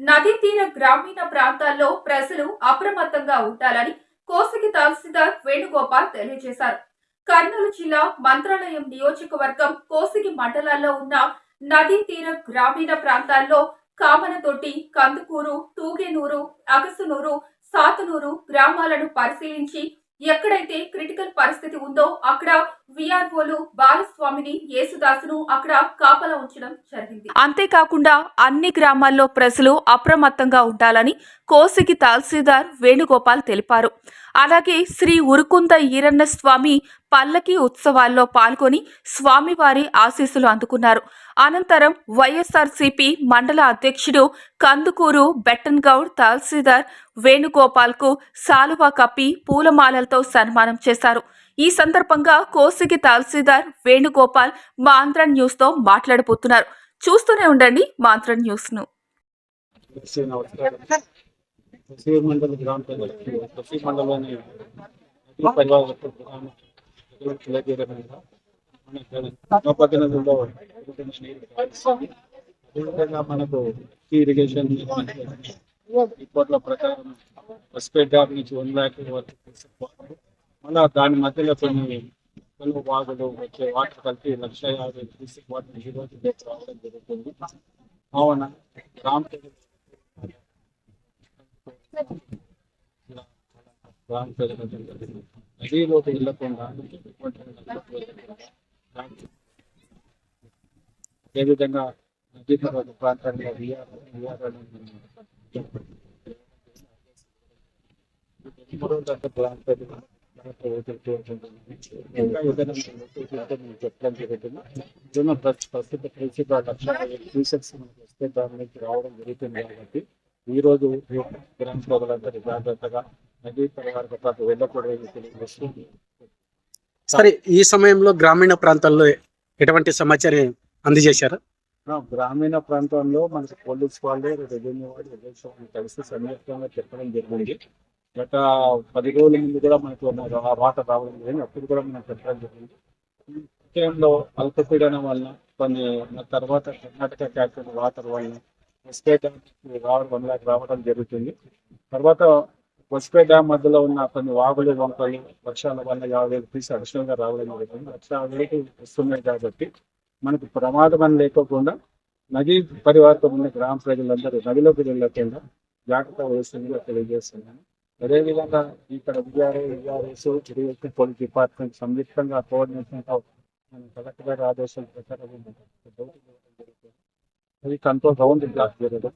నదీ తీర గ్రామీణ ప్రాంతాల్లో ప్రజలు అప్రమత్తంగా ఉండాలని కోసకి తహసీల్దార్ వేణుగోపాల్ తెలియజేశారు. కర్నూలు జిల్లా మంత్రాలయం నియోజకవర్గం కోసకి మండలాల్లో ఉన్న నదీ తీర గ్రామీణ ప్రాంతాల్లో కామనతొట్టి కందుకూరు తూగేనూరు అగసునూరు సాతునూరు గ్రామాలను పరిశీలించి ఎక్కడైతే క్రిటికల్ పరిస్థితి ఉందో అక్కడ విఆర్ఓలు బాలస్వామిని యేసుదాసును అక్కడ కాపలా ఉంచడం జరిగింది. అంతేకాకుండా అన్ని గ్రామాల్లో ప్రజలు అప్రమత్తంగా ఉండాలని కోసికి తహసీల్దార్ వేణుగోపాల్ తెలిపారు. అలాగే శ్రీ ఉరుకుంద ఈరన్న స్వామి పల్లకి ఉత్సవాల్లో పాల్గొని స్వామివారి ఆశీస్సులు అందుకున్నారు. అనంతరం వైఎస్ఆర్సీపీ మండల అధ్యక్షుడు కందుకూరు బెట్టన్ గౌడ్ తహసీల్దార్ వేణుగోపాల్కు సాలువా కప్పి పూలమాలలతో సన్మానం చేశారు. ఈ సందర్భంగా కోసిగి తహసీల్దార్ వేణుగోపాల్ మా ఆంధ్ర న్యూస్తో మాట్లాడబోతున్నారు. చూస్తూనే ఉండండి మా ఆంధ్ర న్యూస్ను గ్రామ మండలాన్ని అదేవిధంగా మనకు ఇరిగేషన్ రిపోర్ట్ల ప్రకారం ఫస్ట్ డ్యామ్ నుంచి వన్ ల్యాక్ వరకు తీసుకుపోతారు మళ్ళా దాని మధ్యలో కొన్ని కొన్ని వాగులు వచ్చే వాటర్ కలిపి లక్ష యాభై తీసుకుపోవడం ఈ రోజు రావడం జరుగుతుంది. అవునా? గ్రామ ప్రజలు గ్రామ ప్రజలకు నదిలోకి వెళ్ళకుండా అదేవిధంగా నదీ పర్వత ప్రాంతాల్లో విఆర్ విఆర్ గ్రామ ప్రజలు ఇంకా ఏదైనా ప్రస్తుత వస్తే దాని నుంచి రావడం జరుగుతుంది కాబట్టి ఈ రోజు గ్రామ జాగ్రత్తగా నదీ పరివార ప్రాంతం వెళ్ళకూడదని తెలియజేస్తుంది సరే ఈ సమయంలో గ్రామీణ ప్రాంతాల్లో ఎటువంటి సమాచారం అందజేశారు? గ్రామీణ ప్రాంతంలో మనకి పోలీస్ వాళ్ళు రెవెన్యూ వాళ్ళు కలిసి సంయుక్తంగా చెప్పడం జరిగింది. గత పది రోజుల ముందు కూడా మనకు ఉన్న వాటర్ రావడం జరిగింది. అప్పుడు కూడా మనం చెప్పడం జరిగింది. ఈ విషయంలో అల్పపీడనం వలన కొన్ని తర్వాత కర్ణాటక క్యాపిటల్ వాటర్ వలన వస్పే డ్యామ్ రావడం వల్ల రావడం జరుగుతుంది. తర్వాత ఎస్పే డ్యామ్ మధ్యలో ఉన్న కొన్ని వాగులు వంకలు వర్షాల వల్ల యాభై వేలు తీసి అడిషనల్గా రావడం జరుగుతుంది లక్ష వేలు వస్తున్నాయి కాబట్టి మనకు ప్రమాదం అని లేకోకుండా నదీ పరివర్తం ఉన్న గ్రామ ప్రజలందరూ నదిలోకి వెళ్ళకుండా జాగ్రత్త వహిస్తుందిగా తెలియజేస్తున్నాను. అదేవిధంగా ఇక్కడ VRA VRS irrigation police department సంయుక్తంగా కోఆర్డినేషన్ మన కలెక్టర్ గారి ఆదేశాల ప్రకారం డ్యూటీ అది కంట్రోల్ రౌండ్ బ్లాక్ జరగదు.